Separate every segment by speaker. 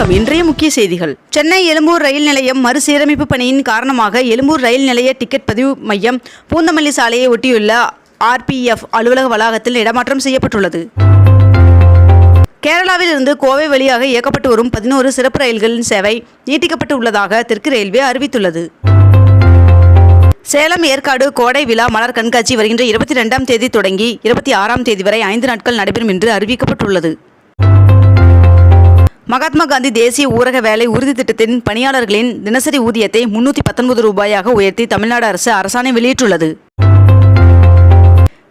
Speaker 1: வணக்கம். இன்றைய முக்கிய செய்திகள். சென்னை எழும்பூர் ரயில் நிலையம் மறுசீரமைப்பு பணியின் காரணமாக எழும்பூர் ரயில் நிலைய டிக்கெட் பதிவு மையம் பூந்தமல்லி சாலையை ஒட்டியுள்ள ஆர்பிஎஃப் அலுவலக வளாகத்தில் இடமாற்றம் செய்யப்பட்டுள்ளது. கேரளாவில் இருந்து கோவை வழியாக இயக்கப்பட்டு வரும் பதினோரு சிறப்பு ரயில்களின் சேவை நீட்டிக்கப்பட்டு உள்ளதாக தெற்கு ரயில்வே அறிவித்துள்ளது. சேலம் ஏற்காடு கோடை விழா மலர் கண்காட்சி வருகின்ற இருபத்தி ரெண்டாம் தேதி தொடங்கி இருபத்தி ஆறாம் தேதி வரை ஐந்து நாட்கள் நடைபெறும் என்று அறிவிக்கப்பட்டுள்ளது. மகாத்மா காந்தி தேசிய ஊரக வேலை உறுதி திட்டத்தின் பணியாளர்களின் தினசரி ஊதியத்தை முன்னூற்றி பத்தொன்பது ரூபாயாக உயர்த்தி தமிழ்நாடு அரசு அரசாணை வெளியிட்டுள்ளது.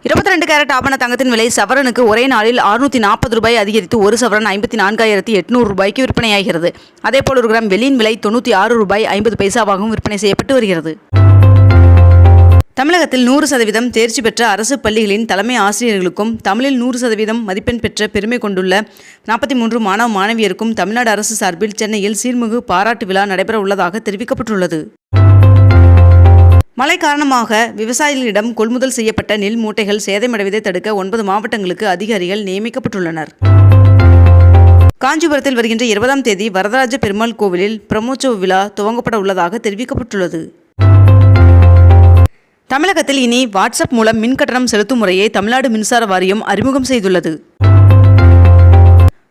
Speaker 1: இருபத்தி ரெண்டு கேரட் ஆபண தங்கத்தின் விலை சவரனுக்கு ஒரே நாளில் அறுநூற்றி நாற்பது ரூபாய் அதிகரித்து ஒரு சவரன் ஐம்பத்தி நான்காயிரத்தி எட்நூறு ரூபாய்க்கு விற்பனையாகிறது. அதேபோல் ஒரு கிராம் வெள்ளியின் விலை தொண்ணூற்றி ஆறு ரூபாய் ஐம்பது பைசாவாகவும் விற்பனை செய்யப்பட்டு வருகிறது. தமிழகத்தில் நூறு சதவீதம் தேர்ச்சி பெற்ற அரசு பள்ளிகளின் தலைமை ஆசிரியர்களுக்கும் தமிழில் நூறு சதவீதம் மதிப்பெண் பெற்ற பெருமை கொண்டுள்ள நாற்பத்தி மூன்று மாணவ மாணவியருக்கும் தமிழ்நாடு அரசு சார்பில் சென்னையில் சீர்மிகு பாராட்டு விழா நடைபெற உள்ளதாக தெரிவிக்கப்பட்டுள்ளது. மழை காரணமாக விவசாயிகளிடம் கொள்முதல் செய்யப்பட்ட நெல் மூட்டைகள் சேதமடைவதை தடுக்க ஒன்பது மாவட்டங்களுக்கு அதிகாரிகள் நியமிக்கப்பட்டுள்ளனர். காஞ்சிபுரத்தில் வருகின்ற இருபதாம் தேதி வரதராஜ பெருமாள் கோவிலில் பிரம்மோற்சவ விழா துவங்கப்பட உள்ளதாக தெரிவிக்கப்பட்டுள்ளது. தமிழகத்தில் இனி வாட்ஸ்அப் மூலம் மின் கட்டணம் செலுத்தும் முறையை தமிழ்நாடு மின்சார வாரியம் அறிமுகம் செய்துள்ளது.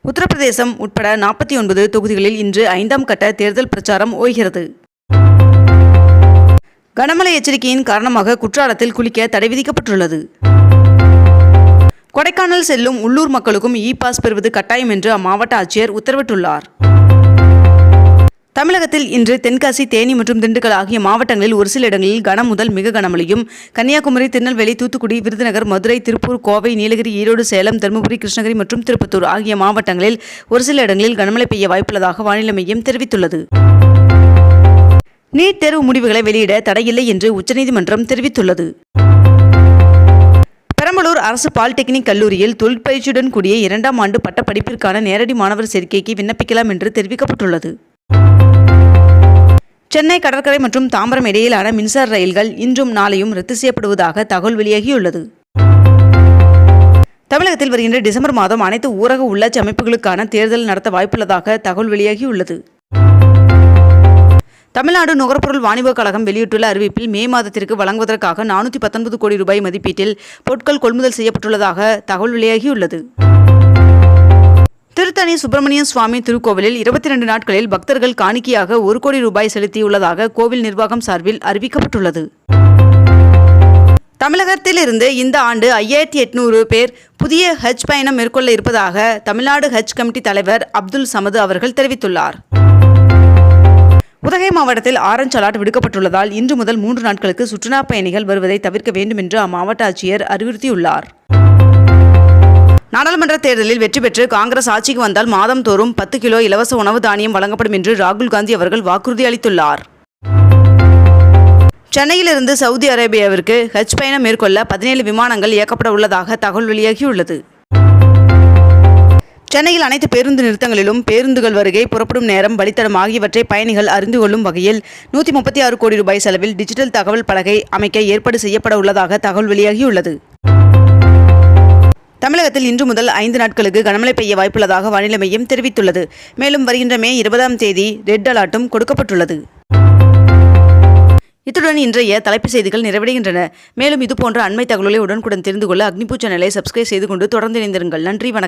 Speaker 1: உத்தரப்பிரதேசம் உட்பட நாற்பத்தி ஒன்பது தொகுதிகளில் இன்று ஐந்தாம் கட்ட தேர்தல் பிரச்சாரம் ஓய்கிறது. கனமழை எச்சரிக்கையின் காரணமாக குற்றாலத்தில் குளிக்க தடை விதிக்கப்பட்டுள்ளது. கொடைக்கானல் செல்லும் உள்ளூர் மக்களுக்கும் இ பாஸ் பெறுவது கட்டாயம் என்று அம்மாவட்ட ஆட்சியர் உத்தரவிட்டுள்ளார். தமிழகத்தில் இன்று தென்காசி தேனி மற்றும் திண்டுக்கல் ஆகிய மாவட்டங்களில் ஒரு சில இடங்களில் கனம் முதல் மிக கனமழையும் கன்னியாகுமரி திருநெல்வேலி தூத்துக்குடி விருதுநகர் மதுரை திருப்பூர் கோவை நீலகிரி ஈரோடு சேலம் தருமபுரி கிருஷ்ணகிரி மற்றும் திருப்பத்தூர் ஆகிய மாவட்டங்களில் ஒரு சில இடங்களில் கனமழை பெய்ய வாய்ப்புள்ளதாக வானிலை மையம் தெரிவித்துள்ளது. நீட் தேர்வு முடிவுகளை வெளியிட தடையில்லை என்று உச்சநீதிமன்றம் தெரிவித்துள்ளது. பெரம்பலூர் அரசு பாலிடெக்னிக் கல்லூரியில் தொழிற்பயிற்சியுடன் கூடிய இரண்டாம் ஆண்டு பட்டப்படிப்பிற்கான நேரடி மாணவர் சேர்க்கைக்கு விண்ணப்பிக்கலாம் என்று தெரிவிக்கப்பட்டுள்ளது. சென்னை கடற்கரை மற்றும் தாம்பரம் இடையிலான மின்சார ரயில்கள் இன்றும் நாளையும் ரத்து செய்யப்படுவதாக தகவல் வெளியாகியுள்ளது. தமிழகத்தில் வருகின்ற டிசம்பர் மாதம் அனைத்து ஊரக உள்ளாட்சி அமைப்புகளுக்கான தேர்தல் நடத்த வாய்ப்புள்ளதாக தகவல் வெளியாகியுள்ளது. தமிழ்நாடு நுகர்பொருள் வாணிபக் கழகம் வெளியிட்டுள்ள அறிவிப்பில் மே மாதத்திற்கு வழங்குவதற்காக நானூற்றி பத்தொன்பது கோடி ரூபாய் மதிப்பீட்டில் பொருட்கள் கொள்முதல் செய்யப்பட்டுள்ளதாக தகவல் வெளியாகியுள்ளது. திருத்தணி சுப்பிரமணிய சுவாமி திருக்கோவிலில் இருபத்தி ரெண்டு நாட்களில் பக்தர்கள் காணிக்கையாக ஒரு கோடி ரூபாய் செலுத்தியுள்ளதாக கோவில் நிர்வாகம் சார்பில் அறிவிக்கப்பட்டுள்ளது. தமிழகத்திலிருந்து இந்த ஆண்டு ஐயாயிரத்தி எட்நூறு பேர் புதிய ஹஜ் பயணம் மேற்கொள்ள இருப்பதாக தமிழ்நாடு ஹஜ் கமிட்டி தலைவர் அப்துல் சமது அவர்கள் தெரிவித்துள்ளார். உதகை மாவட்டத்தில் ஆரஞ்ச் அலர்ட் விடுக்கப்பட்டுள்ளதால் இன்று முதல் மூன்று நாட்களுக்கு சுற்றுலா பயணிகள் வருவதை தவிர்க்க வேண்டும் என்று அம்மாவட்ட ஆட்சியர் அறிவுறுத்தியுள்ளார். நாடாளுமன்ற தேர்தலில் வெற்றி பெற்று காங்கிரஸ் ஆட்சிக்கு வந்தால் மாதம்தோறும் பத்து கிலோ இலவச உணவு தானியம் வழங்கப்படும் என்று ராகுல் காந்தி அவர்கள் வாக்குறுதி அளித்துள்ளார். சென்னையிலிருந்து சவுதி அரேபியாவிற்கு ஹஜ் பயணம் மேற்கொள்ள பதினேழு விமானங்கள் இயக்கப்பட உள்ளதாக தகவல் வெளியாகியுள்ளது. சென்னையில் அனைத்து பேருந்து நிறுத்தங்களிலும் பேருந்துகள் வருகை புறப்படும் நேரம் வழித்தடம் ஆகியவற்றை பயணிகள் அறிந்து கொள்ளும் வகையில் நூற்றி முப்பத்தி ஆறு கோடி ரூபாய் செலவில் டிஜிட்டல் தகவல் பலகை அமைக்க ஏற்பாடு செய்யப்பட உள்ளதாக தகவல் வெளியாகியுள்ளது. தமிழகத்தில் இன்று முதல் ஐந்து நாட்களுக்கு கனமழை பெய்ய வாய்ப்புள்ளதாக வானிலை மையம் தெரிவித்துள்ளது. மேலும் வருகின்ற மே இருபதாம் தேதி ரெட் அலர்ட்டும் கொடுக்கப்பட்டுள்ளது. இத்துடன் இன்றைய தலைப்புச் செய்திகள் நிறைவடைகின்றன. மேலும் இதுபோன்ற அண்மை தகவலை உடனுக்குடன் தெரிந்து கொள்ள அக்னிபூ சேனலை சப்ஸ்கிரைப் செய்து கொண்டு தொடர்ந்து இணைந்திருங்கள். நன்றி வணக்கம்.